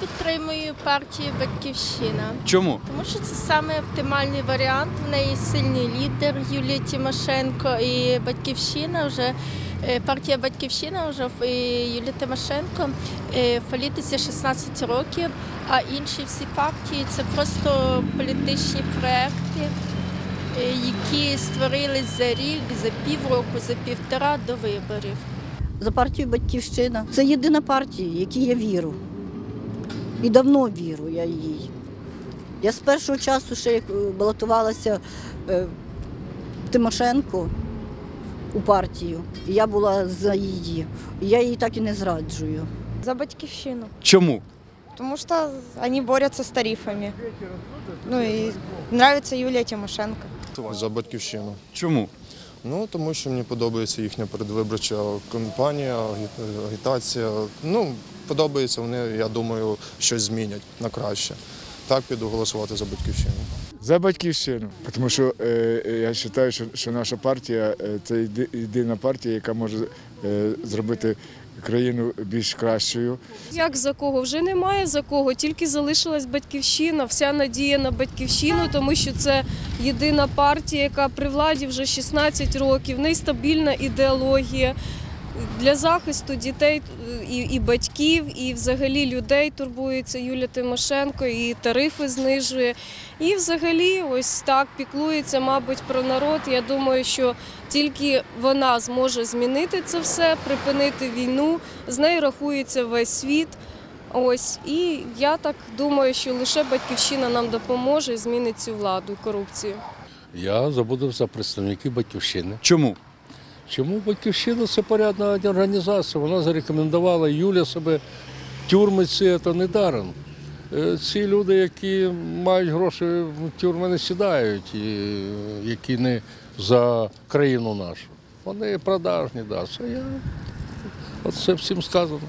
підтримую партію Батьківщина, Чому? тому що це саме оптимальний варіант. В неї сильний лідер Юлія Тимошенко і Батьківщина вже. е, Партія Батьківщина вже і Юлія Тимошенко в політиці 16 років, а інші всі партії це просто політичні проекти, е, які створились за рік, за півроку, за півтора до виборів. за партію Батьківщина. Це єдина партія, в якій я віру. І давно віру я їй. Я з першого часу, ще як е, балотувалася е, Тимошенко у партію, і я була за її. І я її так і не зраджую. За батьківщину. Чому? Потому что они борются с тарифами. Ну и нравится Юлия Тимошенко. За батьківщину. Чому? Ну тому що мені подобається їхня передвиборча кампанія, агітація. Ну, подобається вони, я думаю, щось змінять на краще. Так піду голосувати за батьківщину. За батьківщину, тому що е, е, я вважаю, що, наша партія е, це єдина партія, яка може зробити країну більш кращою. Як за кого? Вже немає за кого, тільки залишилась батьківщина, вся надія на батьківщину, тому що це єдина партія, яка при владі вже 16 років, в неї стабільна ідеологія. Для захисту дітей і, і батьків, і взагалі людей турбується Юлія Тимошенко, і тарифи знижує. І взагалі ось так піклується, мабуть, про народ. Я думаю, що тільки вона зможе змінити це все, припинити війну. З нею рахується весь світ. Ось і я так думаю, що лише батьківщина нам допоможе і змінить цю владу корупцію. Я забуду за представників батьківщини. Чому? Чому батьківщина це порядна організація? Вона зарекомендувала Юля себе тюрми це не даром. Е, Ці люди, які мають гроші, в тюрми не сідають, і які не за країну нашу. Вони продажні, да. Це я. От це всім сказано.